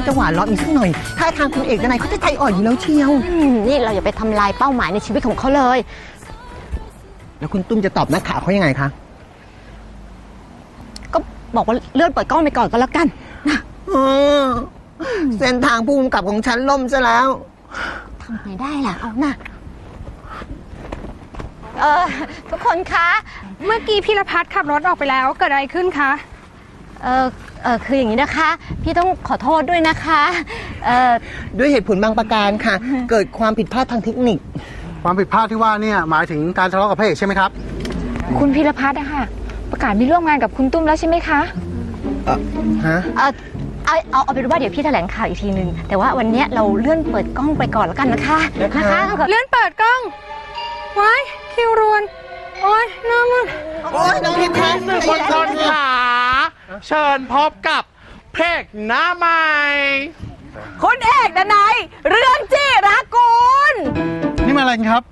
าจะหวานล้อมอีกสักหน่อยถ้าทางคุณเอกนายเขาจะใจอ่อนอยู่แล้วเชียว อืมนี่เราอย่าไปทำลายเป้าหมายในชีวิตของเขาเลย แล้วคุณตุ้มจะตอบนักข่าวเขายังไงคะก็บอกว่าเลื่อนเปิดกล้องไปก่อนก็แล้วกัน อ๋อเส้นทางภูมิกับของฉันล่มซะแล้ว ทำไงได้ล่ะ เอาน่ะเออทุกคนคะ เมื่อกี้พิรพัฒน์ขับรถออกไปแล้วเกิดอะไรขึ้นคะ เออเออคืออย่างนี้นะคะ พี่ต้องขอโทษด้วยนะคะเออด้วยเหตุผลบางประการค่ะ เกิดความผิดพลาดทางเทคนิค ความผิดพลาดที่ว่าเนี่ยหมายถึงการทะเลาะกับพระเอกใช่ไหมครับ คุณพิรพัฒน์อะค่ะ ประกาศไม่ร่วมงานกับคุณตุ้มแล้วใช่ไหมคะฮะ เออเอาเอาเอาเป็นว่าเดี๋ยวพี่แถลงข่าวอีกทีนึง แต่ว่าวันเนี้ยเราเลื่อนเปิดกล้องไปก่อนแล้วกันนะคะนะคะนะคะขอเลื่อนเปิดกล้องไว้คิวรวน โอ๊ยน้ามัน โอ้ยน้องพิมพ์คะ สื่อมวลชนขา เชิญพบกับเพลงหน้าใหม่ คุณเอกดนายเรื่องจีรักกุลนี่มาอะไรกันครับ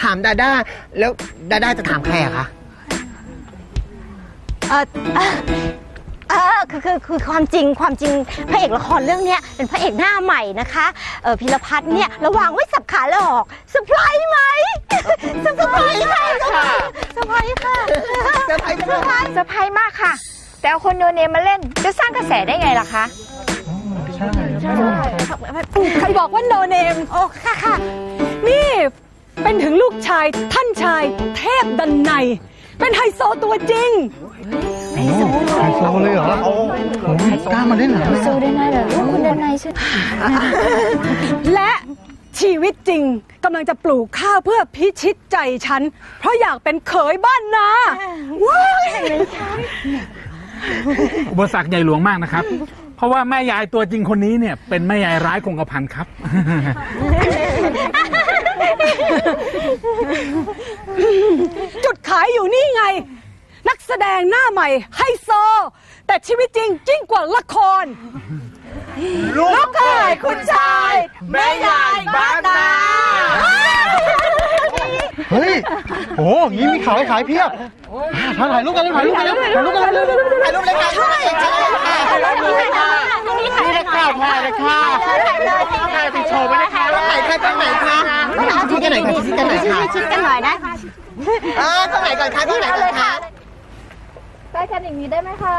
ถามดาด้าแล้วดาด้าจะถามใครอะคะ เออเอ่อเออคือคือคือความจริงความจริงพระเอกละครเรื่องเนี้ยเป็นพระเอกหน้าใหม่นะคะเออพิรพัฒน์เนี่ยระวางไว้สับขาหลอกเซอร์ไพรส์ไหมเซอร์ไพรส์ค่ะเซอร์ไพรส์ค่ะเซอร์ไพรส์เซอร์ไพรส์เซอร์ไพรส์มากค่ะ แต่เอาคนโนเนมมาเล่น จะสร้างกระแสได้ไงล่ะคะใช่ใช่ใครบอกว่าโนเนมโอ้ค่ะค่ะนี่เป็นถึงลูกชายท่านชายเทพดันไนเป็นไฮโซตัวจริงไฮโซเลยเหรอโอ้กล้ามาเล่นเหรอสู้ได้ไงเหรอลูกคุณดินในใช่ไหมและชีวิตจริงกำลังจะปลูกข้าวเพื่อพิชิตใจฉัน เพราะอยากเป็นเขยบ้านนาว้าย อุปสรรคใหญ่หลวงมากนะครับ เพราะว่าแม่ยายตัวจริงคนนี้เนี่ย เป็นแม่ยายร้ายคงกระพันครับ จุดขายอยู่นี่ไง นักแสดงหน้าใหม่ไฮโซ แต่ชีวิตจริงยิ่งกว่าละคร ลูกเขยคุณชาย แม่ยายบ้านนา เฮ้ยโอ้ยงี้มีขายขายเพียบถ่ายถ่ายรูปกันเลยถ่ายรูปกันเลยถ่ายรูปกันเลยถ่ายรูปเลยค่ะใช่ใช่นี่เลยค่ะถ่ายเลยค่ะถ่ายไปโชว์ไว้เลยค่ะไหนคะกล้องไหนคะชี้กันไหนคะชี้กันไหนคะชิดกันหน่อยนะอ่ากล้องไหนก่อนคะกล้องไหนก่อนคะได้กันอย่างนี้ได้ไหมคะ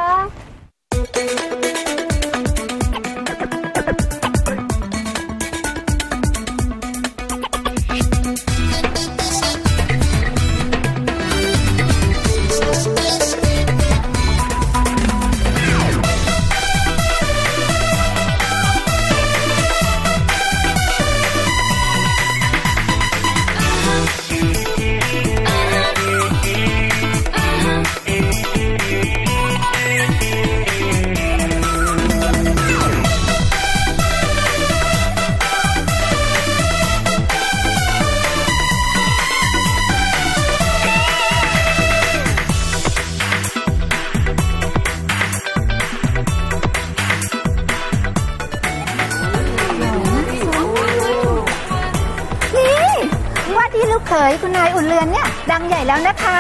ายอุ่นเรือนเนี่ย ดังใหญ่แล้วนะคะ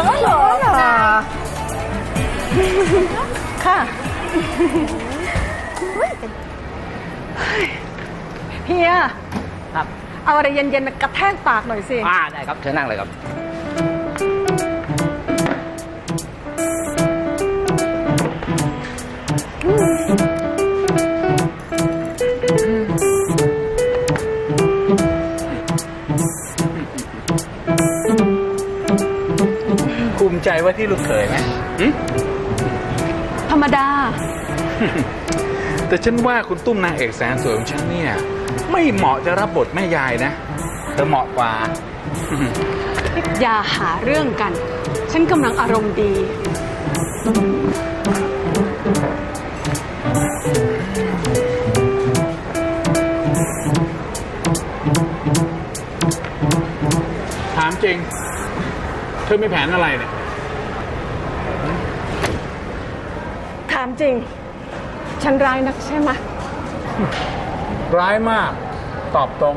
อ๋อเหรอค่ะเฮียครับ เอาอะไรเย็นๆมากระแทกปากหน่อยสิ อ่าได้ครับเชิญนั่งเลยครับ มิใจว่าที่ลูกเขยไหมหึธรรมดา แต่ฉันว่าคุณตุ้มนางเอกแสนสวยของฉันเนี่ย ไม่เหมาะจะรับบทแม่ยายนะเธอเหมาะกว่า อย่าหาเรื่องกัน ฉันกำลังอารมณ์ดี ถามจริง เธอมีแผนอะไรเนี่ย ถาม จริง ฉันร้ายนักใช่ไหมร้ายมาก ตอบตรง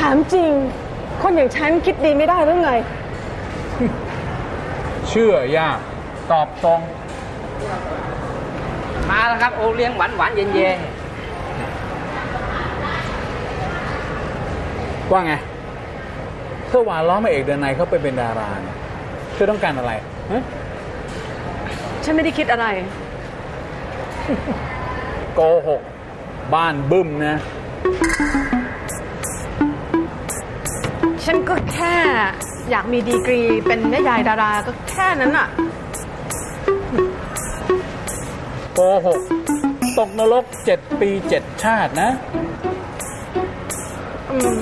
ถามจริง คนอย่างฉันคิดดีไม่ได้หรือไง เชื่อยาก ตอบตรง มาแล้วครับ โอเลี้ยงหวานหวานๆเย็นเย็นว่าไงเธอหวานล้อมพระเอกเดินในเขาไปเป็นดาราเนี่ยเธอต้องการอะไรฮะฉันไม่ได้คิดอะไร โกหก บ้านบึ้มนะ ฉันก็แค่อยากมีดีกรีเป็นแม่ยายดาราก็แค่นั้นอะโกหก ตกนรกเจ็ดปีเจ็ดชาตินะอืม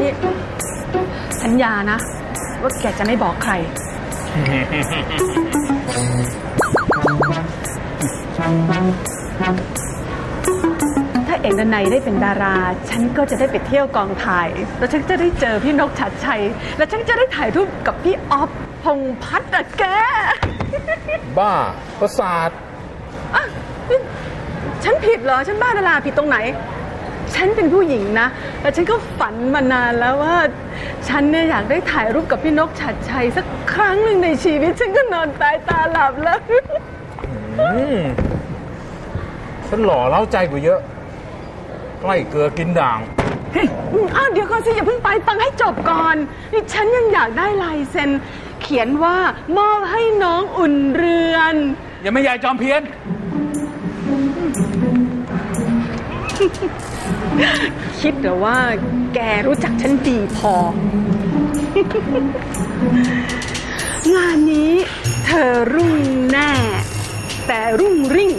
นี่สัญญานะ ว่าแกจะไม่บอกใคร ถ้าเอกนัยได้เป็นดารา ฉันก็จะได้ไปเที่ยวกองถ่าย แล้วฉันจะได้เจอพี่นกชัดชัย แล้วฉันจะได้ถ่ายรูปกับพี่ออฟพงษ์พัฒน์อะแก บ้า ประสาทอะนี่ฉันผิดเหรอ ฉันบ้าดาราผิดตรงไหน ฉันเป็นผู้หญิงนะ แล้วฉันก็ฝันมานานแล้วว่า ฉันเนี่ยอยากได้ถ่ายรูปกับพี่นกชัดชัยสัก ครั้งหนึ่งในชีวิตฉันก็นอนตายตาหลับแล้ว อืมฉันหล่อเล้าใจกว่าเยอะใกล้เกลือกินด่าง อ้าวเดี๋ยวก่อนสิอย่าเพิ่งไปฟังให้จบก่อนนี่ฉันยังอยากได้ลายเซ็น เขียนว่ามอบให้น้องอุ่นเรือน อย่าไม่ยายจอมเพี้ยน คิดเหรือว่าแกรู้จักฉันดีพอ งานนี้เธอรุ่งแน่ แต่รุ่งริ่ง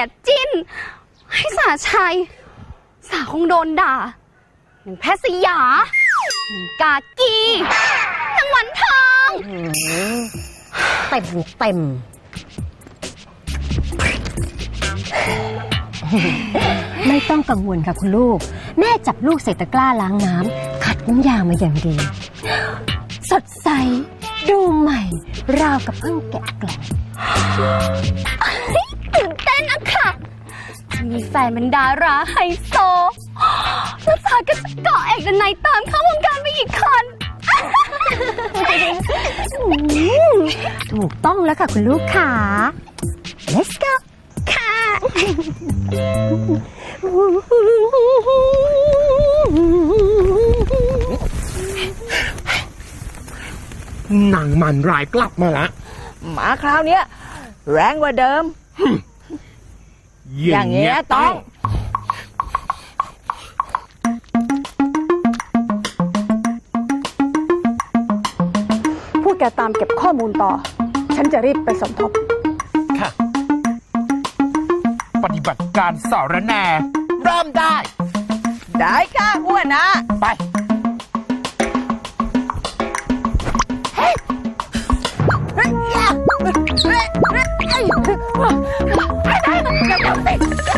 ียจิ้น ให้สาชัย สาคงโดนด่าหนึ่งแพทย์สยาหนึ่งกากีหนึ่งวันทองเต็มเต็มไม่ต้องกังวลค่ะคุณลูก แม่จับลูกใส่ตะกร้าล้างน้ำขัดน้ำยามาอย่างดี สดใส ดูใหม่ ราวกับเพิ่งแกะกล่อง มีแฟนเป็นดาราไฮโซแล้วสาก็จะเกาะเอกดนัยตามเข้าวงการไปอีกคนอืมถูกต้องแล้วค่ะคุณลูกค่ะ let's go ค่ะหนังมันรายกลับมาละ มาคราวเนี้ย แรงกว่าเดิม อย่างเงี้ยต้องพวกแกตามเก็บข้อมูลต่อ ฉันจะรีบไปสมทบ ค่ะ ปฏิบัติการสารแหนเริ่มได้ ได้ค่ะอ้วนนะ ไป เเธ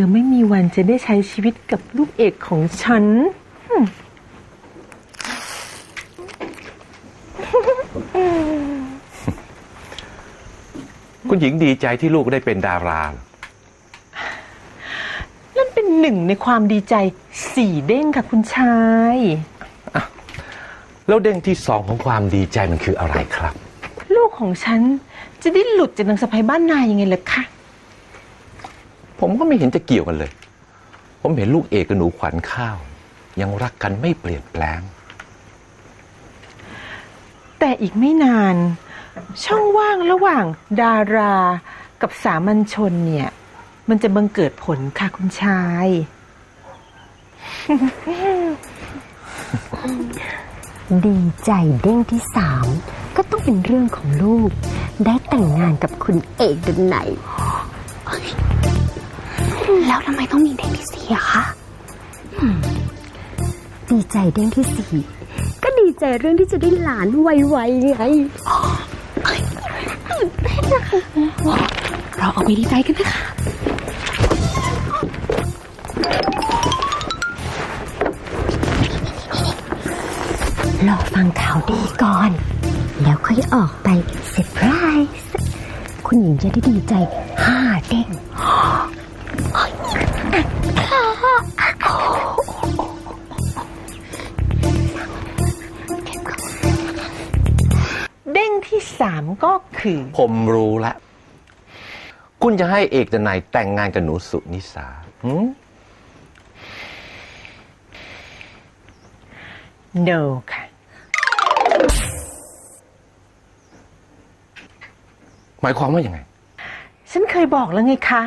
อไม่มีวันจะได้ใช้ชีวิตกับลูกเอกของฉัน คุณหญิงดีใจที่ลูกได้เป็นดารา เป็นหนึ่งในความดีใจสี่เด้งค่ะคุณชาย แล้วเด้งที่สองของความดีใจมันคืออะไรครับ ลูกของฉันจะได้หลุดจากนางสะพ้ยบ้านนายยังไงล่ะคะ ผมก็ไม่เห็นจะเกี่ยวกันเลย ผมเห็นลูกเอกกับหนูขวัญข้าว ยังรักกันไม่เปลี่ยนแปลง แต่อีกไม่นาน ช่องว่างระหว่างดารากับสามัญชนเนี่ย มันจะบังเกิดผลค่ะคุณชาย ดีใจเด้งที่สามก็ต้องเป็นเรื่องของลูก ได้แต่งงานกับคุณเอกดันไหน แล้วทำไมต้องมีเด็กที่สี่อะคะดีใจเด้งที่สี่ก็ดีใจเรื่องที่จะได้หลานไวๆไงตื่นเต้นนะคะเราเอาไปดีใจกันนะคะ รอฟังข่าวดีก่อน แล้วค่อยออกไปเซอร์ไพรส์คุณหญิงจะได้ดีใจห้าเด้งเด้งที่สามก็คือ ผมรู้แล้วคุณจะให้เอกดนัยแต่งงานกับหนูสุนิสาหืม no ค่ะ หมายความว่ายังไง ฉันเคยบอกแล้วไงคะ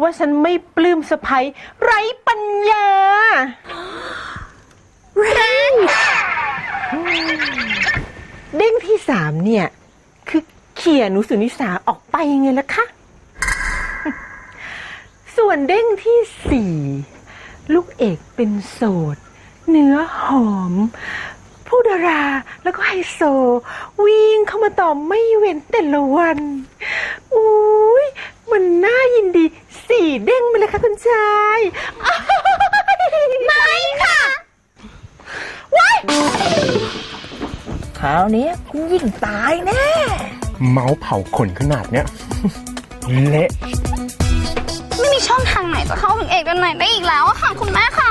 ว่าฉันไม่ปลื้มสะพ้ยไร้ปัญญาเร่งเด้งที่สามเนี่ย คือเขี่ยหนูสุนิสาออกไปยังไงล่ะคะ ส่วนเด้งที่สี่ลูกเอกเป็นโสด เนื้อหอม ผู้ดาราแล้วก็ไฮโซ วิ่งเข้ามาตอมไม่เว้นแต่ละวันอุ้ยมันน่ายินดีสี่เด้งไปเลยค่ะคุณชายไม่ค่ะคราวนี้คุณยิ่งตายแน่ เมาส์เผาขนขนาดเนี้ย เละไม่มีช่องทางไหนจะเข้าถึงเอกดันไหนได้อีกแล้วอะค่ะคุณแม่ค่ะ